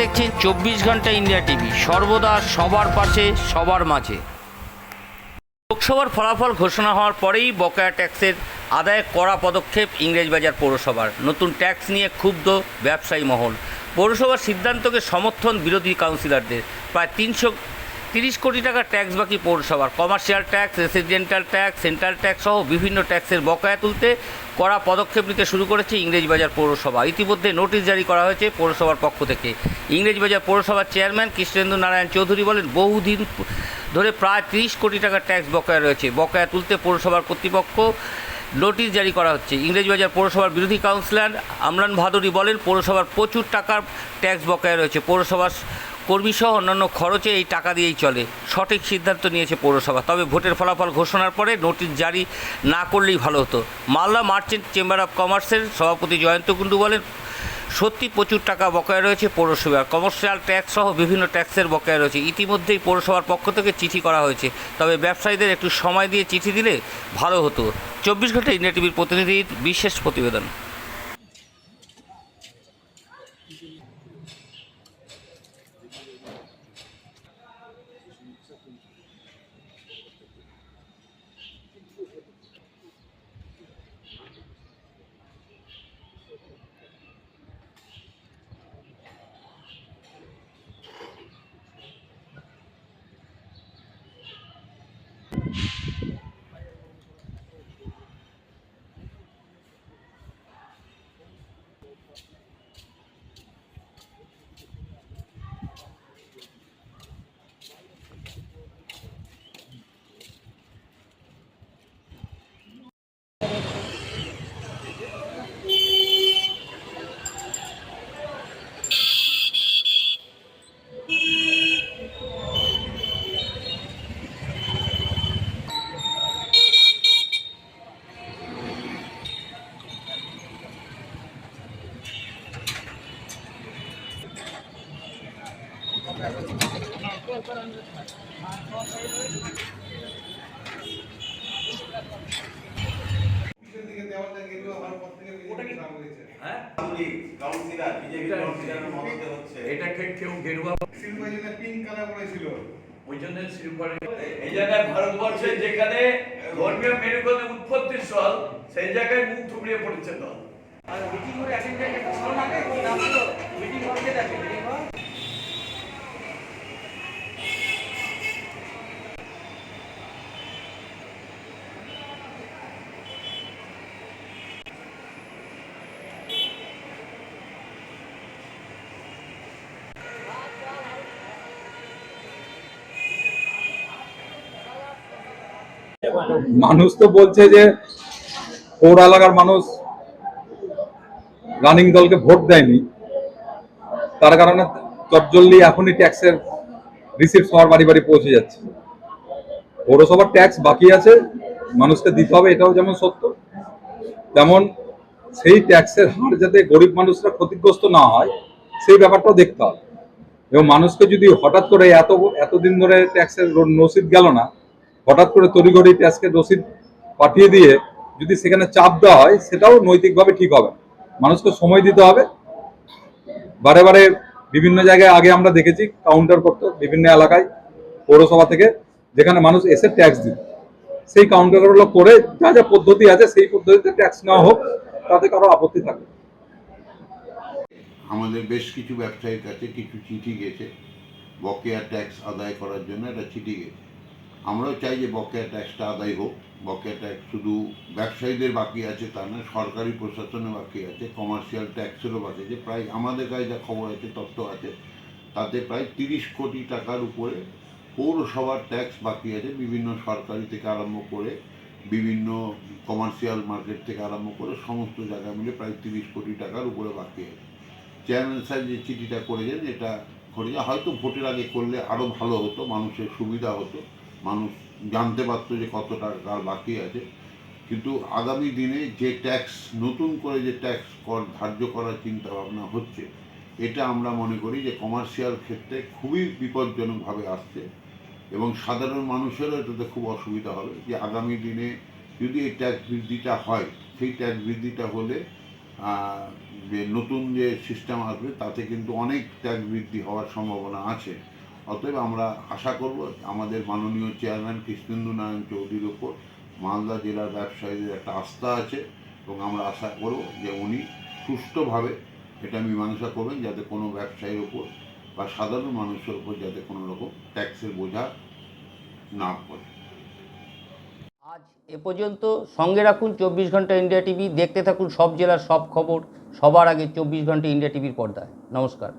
দেখছেন চব্বিশ ঘণ্টা ইন্ডিয়া টিভি। সর্বদা সবার পাশে, সবার মাঝে। লোকসভার ফলাফল ঘোষণা হওয়ার পরেই বকেয়া ট্যাক্সের আদায় করা পদক্ষেপ ইংরেজবাজার পৌরসভার। নতুন ট্যাক্স নিয়ে ক্ষুব্ধ ব্যবসায়ী মহল। পৌরসভার সিদ্ধান্তকে সমর্থন বিরোধী কাউন্সিলরদের। প্রায় তিনশো তিরিশ কোটি টাকা ট্যাক্স বাকি পৌরসভার। Commercial tax, residential tax, central tax সহ বিভিন্ন ট্যাক্সের বকেয়া তুলতে করা পদক্ষেপ নিতে শুরু করেছে ইংরেজবাজার পৌরসভা। ইতিমধ্যে নোটিশ জারি করা হয়েছে পৌরসভার পক্ষ থেকে। ইংরেজবাজার পৌরসভার চেয়ারম্যান কৃষ্ণেন্দু নারায়ণ চৌধুরী বলেন, বহুদিন ধরে প্রায় তিরিশ কোটি টাকা ট্যাক্স বকেয়া রয়েছে। বকেয়া তুলতে পৌরসভার কর্তৃপক্ষ নোটিশ জারি করা হচ্ছে। ইংরেজবাজার পৌরসভার বিরোধী কাউন্সিলর আমরান ভাদুরী বলেন, পৌরসভার প্রচুর টাকার ট্যাক্স বকেয়া রয়েছে। পৌরসভার কর্মীসহ অন্যান্য খরচে এই টাকা দিয়েই চলে। সঠিক সিদ্ধান্ত নিয়েছে পৌরসভা। তবে ভোটের ফলাফল ঘোষণার পরে নোটিশ জারি না করলেই ভালো হতো। মালদা মার্চেন্ট চেম্বার অফ কমার্সের সভাপতি জয়ন্ত কুণ্ডু বলেন, সত্যি প্রচুর টাকা বকেয়া রয়েছে পৌরসভার কমার্শিয়াল ট্যাক্স সহ বিভিন্ন ট্যাক্সের বকেয়া রয়েছে। ইতিমধ্যেই পৌরসভার পক্ষ থেকে চিঠি করা হয়েছে। তবে ব্যবসায়ীদের একটু সময় দিয়ে চিঠি দিলে ভালো হতো। চব্বিশ ঘণ্টা ইন্ডিয়া টিভির প্রতিনিধির বিশেষ প্রতিবেদন। এটা কেউ গেরুয়া পিঙ্ক কালার করেছিল। ওই জন্য এই জায়গায় ভারতবর্ষে যেখানে ধর্মীয় মেরুকরণের উৎপত্তির স্থল সেই জায়গায় মুখ থুবড়িয়ে পড়েছে দল। মানুষ তো বলছে যে পৌর এলাকার মানুষ রানিং দলকে ভোট দেয়নি। তার কারণে চটজলদি এখনই ট্যাক্সের রিসিপ্ট সবার বাড়ি বাড়ি পৌঁছে যাচ্ছে। পৌরসভার ট্যাক্স বাকি আছে, মানুষকে দিতে হবে, এটাও যেমন সত্য, তেমন সেই ট্যাক্সের হার যাতে গরিব মানুষরা ক্ষতিগ্রস্ত না হয়, সেই ব্যাপারটাও দেখতে হবে। এবং মানুষকে যদি হঠাৎ করে এত, এতদিন ধরে ট্যাক্সের রসিদ গেল না হঠাৎ করে তড়িঘড়ি ট্যাক্সকে রসিদ পাঠিয়ে দিয়ে যদি সেখানে চাপ দেওয়া হয়, সেটাও নৈতিকভাবে ঠিক হবে মানুষকে সময় দিতে হবে। বারে বারে বিভিন্ন জায়গায় আগে আমরা দেখেছি কাউন্টার করতো বিভিন্ন এলাকায়, পৌরসভা থেকে, যেখানে মানুষ এসে ট্যাক্স দিত। সেই কাউন্টারগুলো করে যা যা পদ্ধতি আছে, সেই পদ্ধতিতে ট্যাক্স নেওয়া হোক, তাতে কারও আপত্তি থাকে আমাদের বেশ কিছু ব্যবসায়ীর কাছে কিছু চিঠি গেছে। বকেয়া ট্যাক্স আদায় করার জন্য একটা চিঠি গেছে। আমরাও চাই যে বকেয়া ট্যাক্সটা আদায় হোক। বকেয়া ট্যাক্স শুধু ব্যবসায়ীদের বাকি আছে তা না সরকারি প্রশাসনে বাকি আছে কমার্শিয়াল ট্যাক্সেরও বাকি আছে। প্রায় আমাদের কাছে যা খবর আছে, তথ্য আছে, তাতে প্রায় তিরিশ কোটি টাকার উপরে পৌরসভার ট্যাক্স বাকি আছে, বিভিন্ন সরকারি থেকে আরম্ভ করে, বিভিন্ন কমার্শিয়াল মার্কেট থেকে আরম্ভ করে সমস্ত জায়গা মিলে প্রায় তিরিশ কোটি টাকার উপরে বাকি আছে। চেয়ারম্যান সাহেব যে চিঠিটা করেছেন এটা করেছে হয়তো ভোটের আগে করলে আরও ভালো হতো, মানুষের সুবিধা হতো। মানুষ জানতে পারতো যে কত টাকা বাকি আছে। কিন্তু আগামী দিনে যে ট্যাক্স নতুন করে যে ট্যাক্স কর, ধার্য করার চিন্তা ভাবনা হচ্ছে, এটা আমরা মনে করি যে কমার্শিয়াল ক্ষেত্রে খুবই বিপজ্জনকভাবে আসছে। এবং সাধারণ মানুষেরও এটাতে খুব অসুবিধা হবে যে আগামী দিনে যদি এই ট্যাক্স বৃদ্ধিটা হয়, সেই ট্যাক্স বৃদ্ধিটা হলে যে নতুন যে সিস্টেম আসবে, তাতে কিন্তু অনেক ট্যাক্স বৃদ্ধি হওয়ার সম্ভাবনা আছে। অতএব আমরা আশা করব আমাদের মাননীয় চেয়ারম্যান কৃষ্ণেন্দু নারায়ণ চৌধুরীর ওপর মালদা জেলার ব্যবসায়ীদের একটা আস্থা আছে এবং আমরা আশা করব যে উনি সুষ্ঠুভাবে এটা মীমাংসা করবেন যাতে কোনো ব্যবসায়ীর ওপর বা সাধারণ মানুষের ওপর যাতে কোনো রকম ট্যাক্সের বোঝা না পড়ে। আজ এ পর্যন্ত সঙ্গে রাখুন চব্বিশ ঘণ্টা ইন্ডিয়া টিভি, দেখতে থাকুন সব জেলার সব খবর, সবার আগে চব্বিশ ঘণ্টা ইন্ডিয়া টিভির পর্দায়। নমস্কার।